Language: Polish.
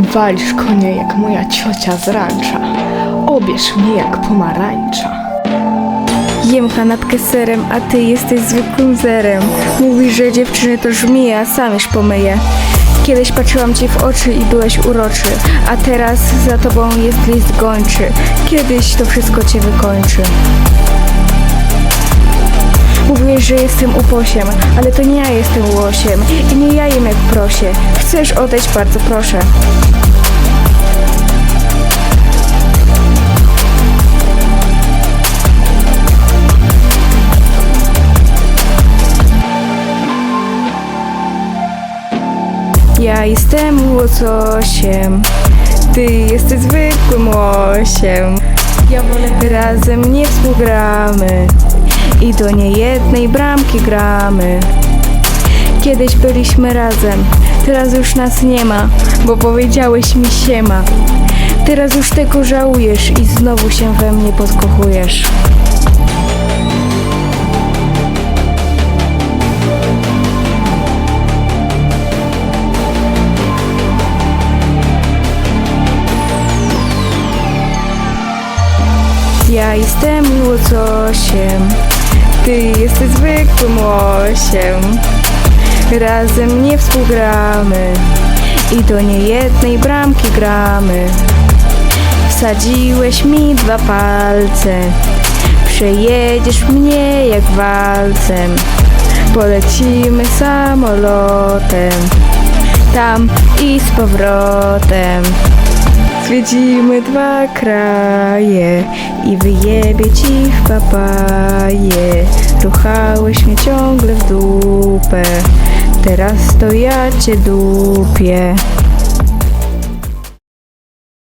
Walisz konia jak moja ciocia z rancza. Obierz mnie jak pomarańcza. Jem kanapkę serem, a ty jesteś zwykłym zerem. Mówisz, że dziewczyny to żmije, a sam już pomyję. Kiedyś patrzyłam ci w oczy i byłeś uroczy, a teraz za tobą jest list gończy. Kiedyś to wszystko cię wykończy. Że jestem uposiem, ale to nie ja jestem łosiem i nie ja jem jak prosie. Chcesz odejść, bardzo proszę. Ja jestem łososiem, ty jesteś zwykłym łosiem. Ja wolę razem nie współgramy i do niejednej bramki gramy. Kiedyś byliśmy razem, teraz już nas nie ma, bo powiedziałeś mi siema. Teraz już tego żałujesz i znowu się we mnie podkochujesz. Ja jestem łososiem, ty jesteś zwykłym łosiem. Razem nie współgramy i do niejednej bramki gramy. Wsadziłeś mi dwa palce, przejedziesz mnie jak walcem. Polecimy samolotem, tam i z powrotem. Zwiedzimy dwa kraje i wyjebie ci w papaje. Ruchałeś mnie ciągle w dupę, teraz to ja cię dupię.